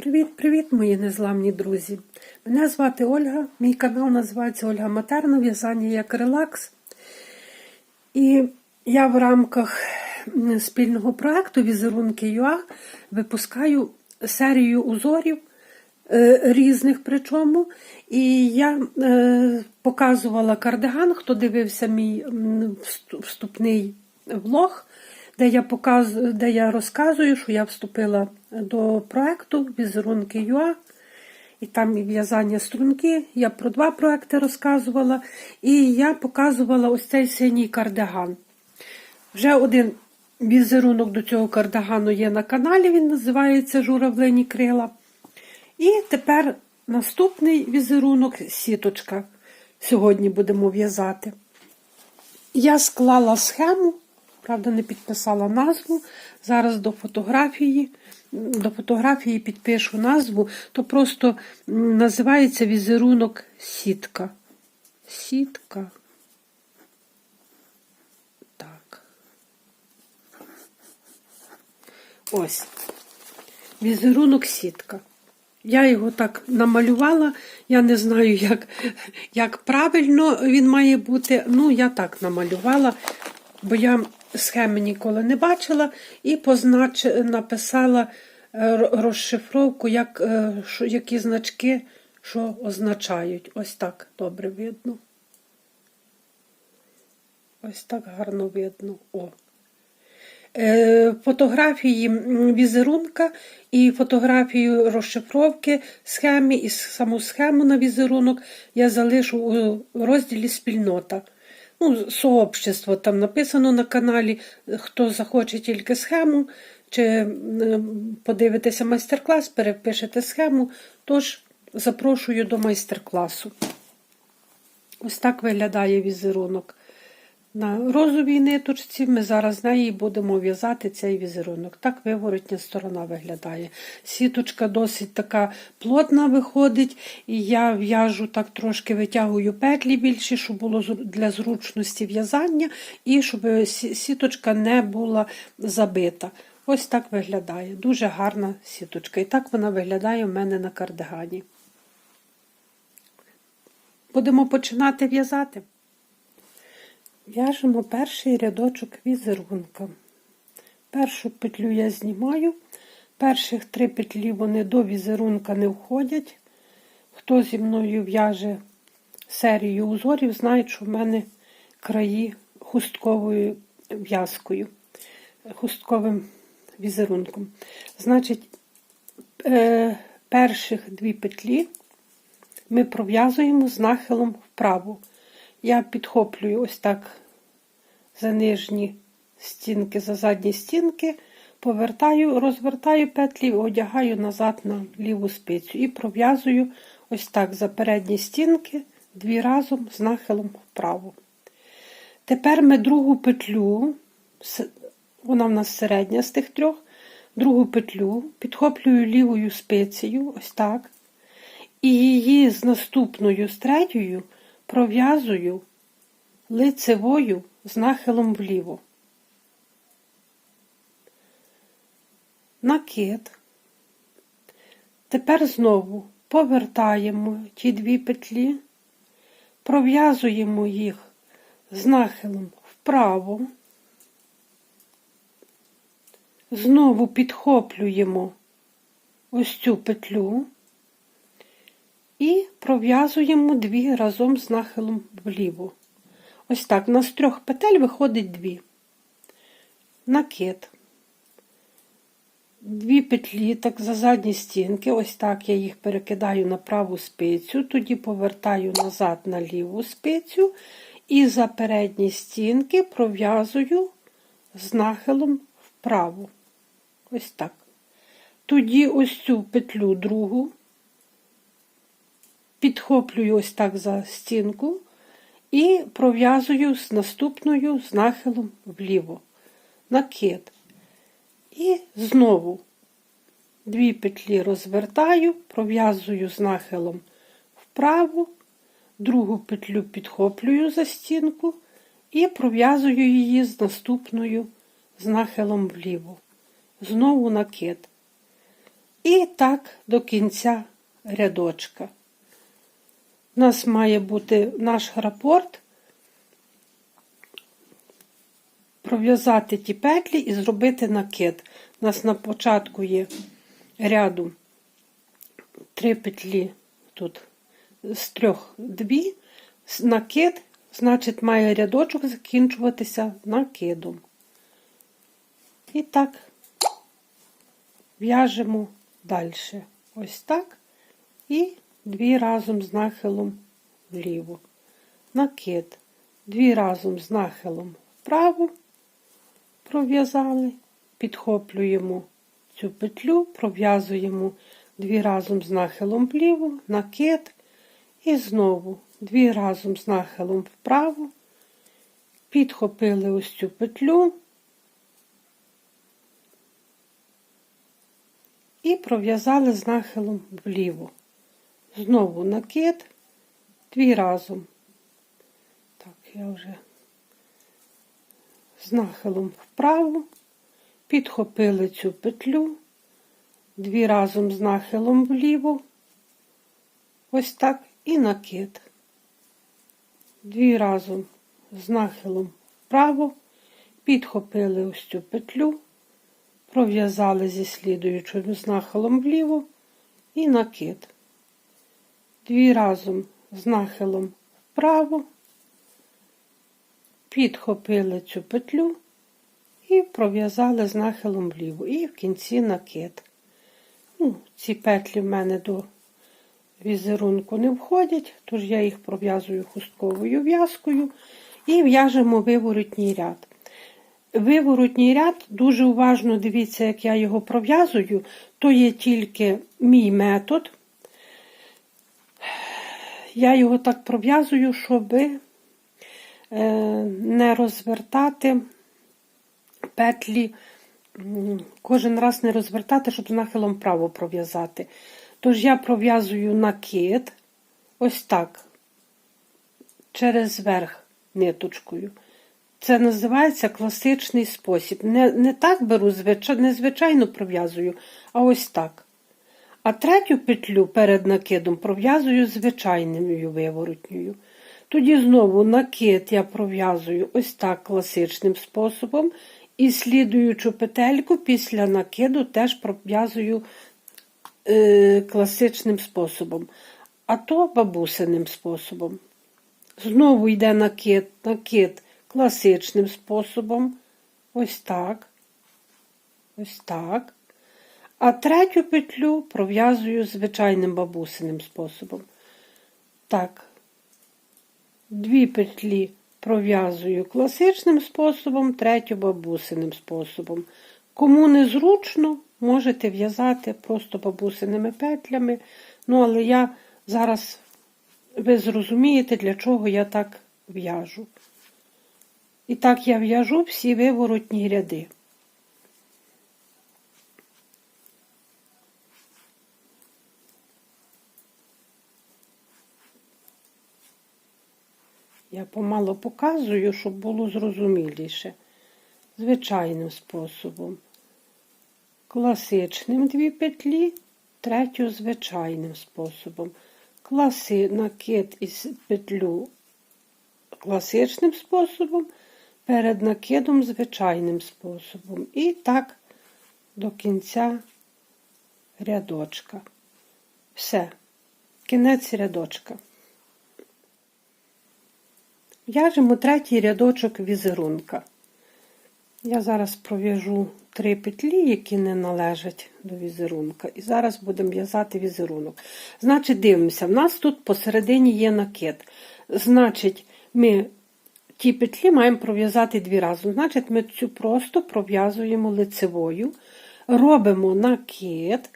Привіт-привіт, мої незламні друзі! Мене звати Ольга, мій канал називається Ольга Матерна, в'язання як релакс. І я в рамках спільного проєкту Візерунки ЮА випускаю серію узорів е, різних причому. І я е, показувала кардиган, хто дивився мій вступний влог де я показую, де я розказую, що я вступила до проекту Візерунки ЮА. І там і в'язання струнки. Я про два проекти розказувала. І я показувала ось цей синій кардиган. Вже один візерунок до цього кардигану є на каналі, він називається Журавлині крила. І тепер наступний візерунок сіточка. Сьогодні будемо в'язати. Я склала схему, правда, не підписала назву. Зараз до фотографії. До фотографії підпишу назву, то просто називається візерунок сітка. Сітка. Так. Ось. Візерунок сітка. Я його так намалювала. Я не знаю, як, як правильно він має бути. Ну, я так намалювала, бо я схеми ніколи не бачила і познач... написала е, розшифровку, як, е, які значки що означають. Ось так добре видно. Ось так гарно видно. О. Е, Фотографії візерунка і фотографію розшифровки схеми і саму схему на візерунок я залишу у розділі спільнота. Ну, сообщество там написано на каналі. Хто захоче тільки схему, чи подивитися майстер-клас, перепишете схему. Тож запрошую до майстер-класу. Ось так виглядає візерунок. На розовій ниточці ми зараз з неї будемо в'язати цей візерунок. Так виворотня сторона виглядає. Сіточка досить така плотна виходить, і я в'яжу так трошки витягую петлі більше, щоб було для зручності в'язання, і щоб сіточка не була забита. Ось так виглядає. Дуже гарна сіточка. І так вона виглядає в мене на кардигані. Будемо починати в'язати. В'яжемо перший рядочок візерунка. Першу петлю я знімаю. Перших три петлі вони до візерунка не входять. Хто зі мною в'яже серію узорів, знає, що в мене краї хустковою в'язкою, хустковим візерунком. Значить, е, перших дві петлі ми пров'язуємо з нахилом вправо. Я підхоплюю ось так за нижні стінки, за задні стінки, повертаю, розвертаю петлі, одягаю назад на ліву спицю і пров'язую ось так за передні стінки дві разом з нахилом вправо. Тепер ми другу петлю, вона в нас середня з тих трьох, другу петлю підхоплюю лівою спицею, ось так, і її з наступною, з третьою, пров'язую лицевою з нахилом вліво. Накид. Тепер знову повертаємо ті дві петлі, пров'язуємо їх з нахилом вправо, знову підхоплюємо ось цю петлю і пров'язуємо дві разом з нахилом вліво. Ось так, у нас з трьох петель виходить дві. Накид. Дві петлі, так за задні стінки, ось так я їх перекидаю на праву спицю, тоді повертаю назад на ліву спицю і за передні стінки пров'язую з нахилом вправо. Ось так. Тоді ось цю петлю другу підхоплюю ось так за стінку і пров'язую з наступною з нахилом вліво. Накид. І знову дві петлі розвертаю, пров'язую з нахилом вправо, другу петлю підхоплюю за стінку і пров'язую її з наступною з нахилом вліво. Знову накид. І так до кінця рядочка. У нас має бути наш рапорт, пров'язати ті петлі і зробити накид. У нас на початку є ряду три петлі, тут з трьох дві, накид, значить, має рядочок закінчуватися накидом. І так в'яжемо далі. Ось так. І дві разом з нахилом вліво. Накид. Дві разом з нахилом вправо пров'язали, підхоплюємо цю петлю, пров'язуємо дві разом з нахилом вліво, накид, і знову дві разом з нахилом вправо, підхопили ось цю петлю і пров'язали з нахилом вліво. Знову накид, дві разом. Так, я вже з нахилом вправо, підхопили цю петлю, дві разом з нахилом вліво, ось так, і накид. Дві разом з нахилом вправо, підхопили ось цю петлю, пров'язали зі слідуючим з нахилом вліво. І накид. Дві разом з нахилом вправо, підхопили цю петлю і пров'язали з нахилом вліво. І в кінці накид. Ну, ці петлі в мене до візерунку не входять, тож я їх пров'язую хустковою в'язкою і в'яжемо виворотній ряд. Виворотній ряд, дуже уважно дивіться, як я його пров'язую, то є тільки мій метод. Я його так пров'язую, щоб е, не розвертати петлі, кожен раз не розвертати, щоб нахилом вправо пров'язати. Тож я пров'язую накид ось так, через верх ниточкою. Це називається класичний спосіб. Не, не так беру, звичай, не звичайно пров'язую, а ось так. А третю петлю перед накидом пров'язую звичайною виворотньою. Тоді знову накид я пров'язую ось так класичним способом. І слідуючу петельку після накиду теж пров'язую е, класичним способом, а то бабусиним способом. Знову йде накид, накид класичним способом. Ось так. Ось так. А третю петлю пров'язую звичайним бабусиним способом. Так, дві петлі пров'язую класичним способом, третю бабусиним способом. Кому незручно, можете в'язати просто бабусиними петлями. Ну, але я зараз ви зрозумієте, для чого я так в'яжу. І так я в'яжу всі виворотні ряди. Помало показую, щоб було зрозуміліше. Звичайним способом. Класичним дві петлі, третю звичайним способом. Класи накид із петлю класичним способом, перед накидом звичайним способом. І так до кінця рядочка. Все, кінець рядочка. В'яжемо третій рядочок візерунка. Я зараз пров'яжу три петлі, які не належать до візерунка. І зараз будемо в'язати візерунок. Значить, дивимося, в нас тут посередині є накид. Значить, ми ті петлі маємо пров'язати дві рази. Значить, ми цю просто пров'язуємо лицевою, робимо накид.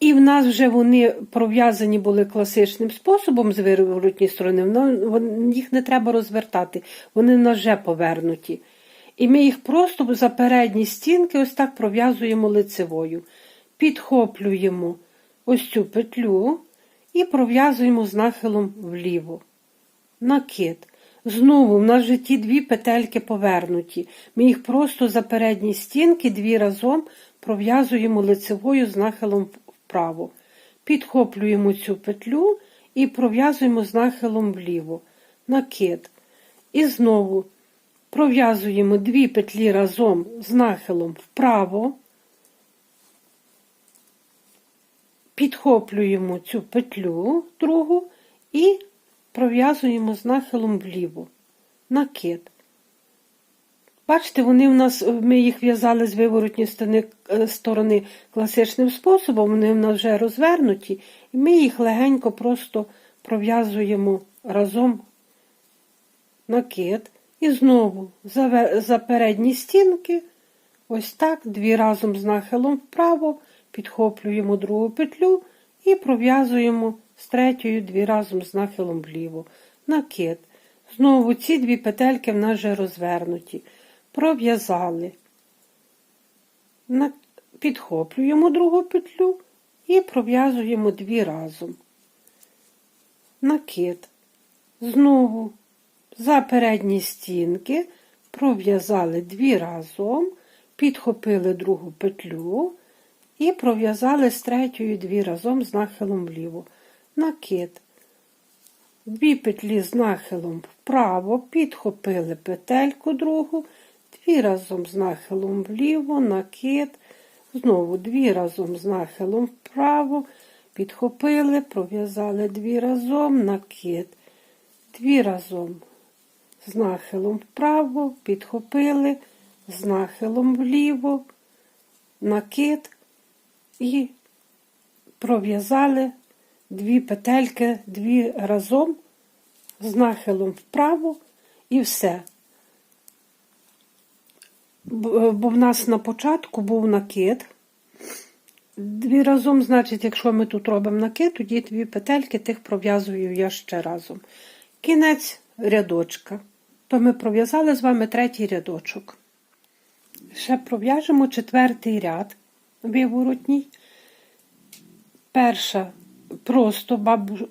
І в нас вже вони пров'язані були класичним способом з виворотній сторони, їх не треба розвертати, вони в вже повернуті. І ми їх просто за передні стінки ось так пров'язуємо лицевою. Підхоплюємо ось цю петлю і пров'язуємо з нахилом вліво. Накид. Знову в нас вже ті дві петельки повернуті. Ми їх просто за передні стінки дві разом пров'язуємо лицевою з нахилом вправо. Підхоплюємо цю петлю і пров'язуємо з нахилом вліво. Накид. І знову пров'язуємо дві петлі разом з нахилом вправо. Підхоплюємо цю петлю другу і пров'язуємо з нахилом вліво. Накид. Бачите, вони в нас, ми їх в'язали з виворотні е, сторони класичним способом, вони в нас вже розвернуті, і ми їх легенько просто пров'язуємо разом накид. І знову за передні стінки, ось так, дві разом з нахилом вправо, підхоплюємо другу петлю і пров'язуємо з третьою дві разом з нахилом вліво. Накид. Знову ці дві петельки в нас вже розвернуті. Пров'язали. Підхоплюємо другу петлю і пров'язуємо дві разом. Накид. Знову за передні стінки пров'язали дві разом, підхопили другу петлю і пров'язали з третьою дві разом з нахилом вліво. Накид. Дві петлі з нахилом вправо, підхопили петельку другу, дві разом з нахилом вліво, накид, знову дві разом з нахилом вправо, підхопили, пров'язали дві разом, накид, дві разом з нахилом вправо, підхопили, з нахилом вліво, накид. І пров'язали дві петельки, дві разом з нахилом вправо. І все. Б- Бо в нас на початку був накид. Дві разом, значить, якщо ми тут робимо накид, тоді дві петельки тих пров'язую я ще разом. Кінець рядочка. То ми пров'язали з вами третій рядочок. Ще пров'яжемо четвертий ряд виворотній. Перша просто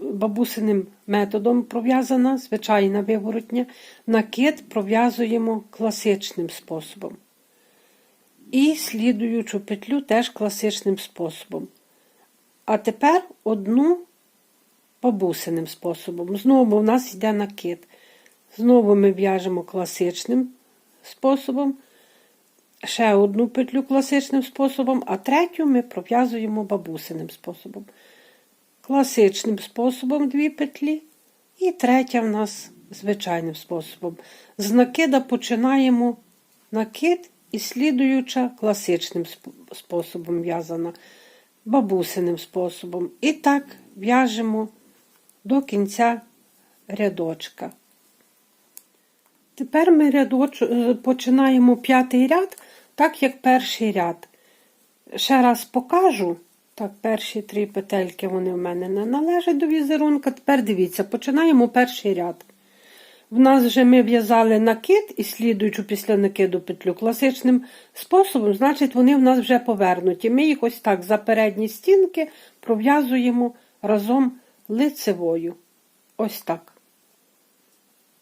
бабусиним методом пров'язана, звичайна виворотня. Накид пров'язуємо класичним способом. І слідуючу петлю теж класичним способом. А тепер одну бабусиним способом. Знову в нас йде накид. Знову ми в'яжемо класичним способом. Ще одну петлю класичним способом, а третю ми пров'язуємо бабусиним способом. Класичним способом дві петлі, і третя в нас звичайним способом. З накида починаємо накид і слідуюча класичним способом в'язана, бабусиним способом. І так в'яжемо до кінця рядочка. Тепер ми рядоч... е, починаємо п'ятий ряд, так як перший ряд. Ще раз покажу. Так, перші три петельки вони в мене не належать до візерунка. Тепер дивіться, починаємо перший ряд. В нас вже ми в'язали накид і слідуючу після накиду петлю класичним способом, значить, вони в нас вже повернуті. Ми їх ось так за передні стінки пров'язуємо разом лицевою. Ось так.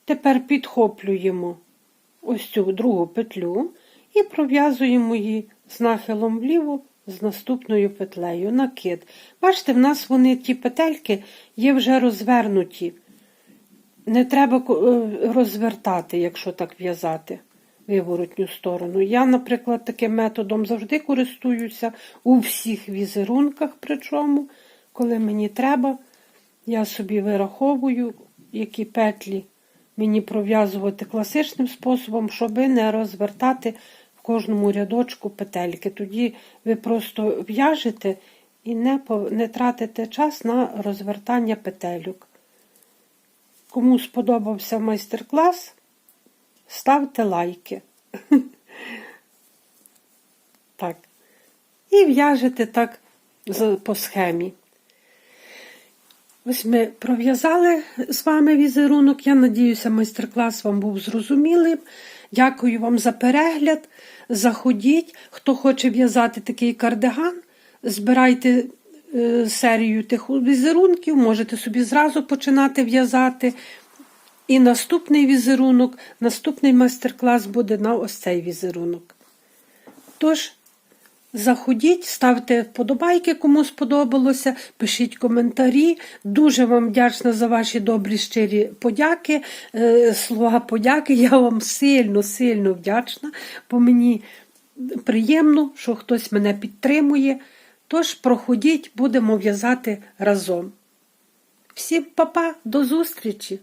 Тепер підхоплюємо ось цю другу петлю і пров'язуємо її з нахилом вліво з наступною петлею. Накид. Бачите, в нас вони ті петельки є вже розвернуті. Не треба е, розвертати, якщо так в'язати виворотню сторону. Я, наприклад, таким методом завжди користуюся у всіх візерунках, причому, коли мені треба, я собі вираховую, які петлі мені пров'язувати класичним способом, щоб не розвертати в кожному рядочку петельки. Тоді ви просто в'яжете і не, не тратите час на розвертання петельок. Кому сподобався майстер-клас, ставте лайки. Так. І в'яжете так по схемі. Ось ми пров'язали з вами візерунок. Я надіюся, майстер-клас вам був зрозумілим. Дякую вам за перегляд. Заходіть. Хто хоче в'язати такий кардиган, збирайте серію тих візерунків, можете собі зразу починати в'язати. І наступний візерунок, наступний майстер-клас буде на ось цей візерунок. Тож, Заходіть, ставте вподобайки, кому сподобалося, пишіть коментарі. Дуже вам вдячна за ваші добрі щирі подяки, е, слова подяки. Я вам сильно, сильно вдячна, бо мені приємно, що хтось мене підтримує. Тож проходіть, будемо в'язати разом. Всім па-па, до зустрічі!